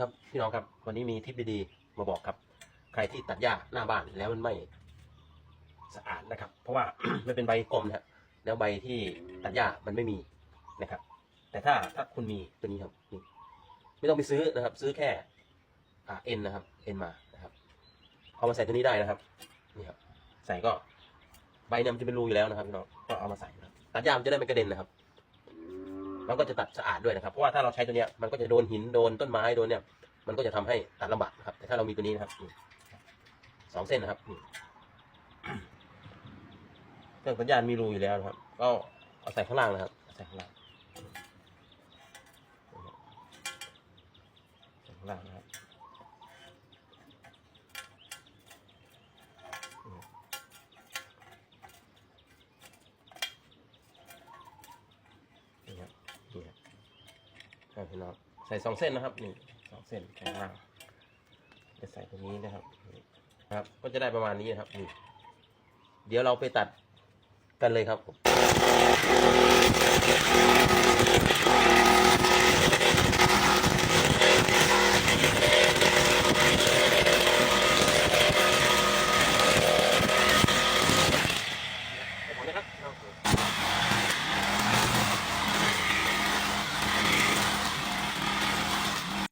ครับพี่น้องครับวันนี้มีทิปดีๆมาบอกครับ ใครที่ตัดหญ้าหน้าบ้านแล้วมันไม่สะอาดนะครับ เพราะว่า มันเป็นใบกลมนะแล้วใบที่ตัดหญ้ามันไม่มีนะครับ แต่ถ้าถ้าคุณมีตัวนี้ครับนี่ไม่ต้องไปซื้อนะครับ ซื้อแค่อ่าเอ็นนะครับเอ็นมานะครับเอามาใส่ตัวนี้ได้นะครับนี่ครับ ใส่ก็ใบเนี่ยมันจะเป็นรูอยู่แล้วนะครับพี่น้องก็เอามาใส่นะครับตัดหญ้ามันจะได้ไม่กระเด็นนะครับ มันก็จะตัดสะอาดด้วยนะครับ เพราะว่าถ้าเราใช้ตัวเนี้ยมันก็จะโดนหินโดนต้นไม้โดนเนี่ย มันก็จะทำให้ตัดลำบากนะครับ แต่ถ้าเรามีตัวนี้นะครับสองเส้นนะครับเครื่องสัญญาณมีรูอยู่แล้วนะครับ ก็เอาใส่ข้างล่างนะครับใส่ข้างล่างใส่ข้างล่างนะครับนี่ครับนี่ครับ ครับพี่น้องใส่สองเส้นนะครับนี่สองเส้นข้างล่างจะใส่ตรงนี้นะครับนี่นะครับ ก็จะได้ประมาณนี้นะครับนี่เดี๋ยวเราไปตัดกันเลยครับ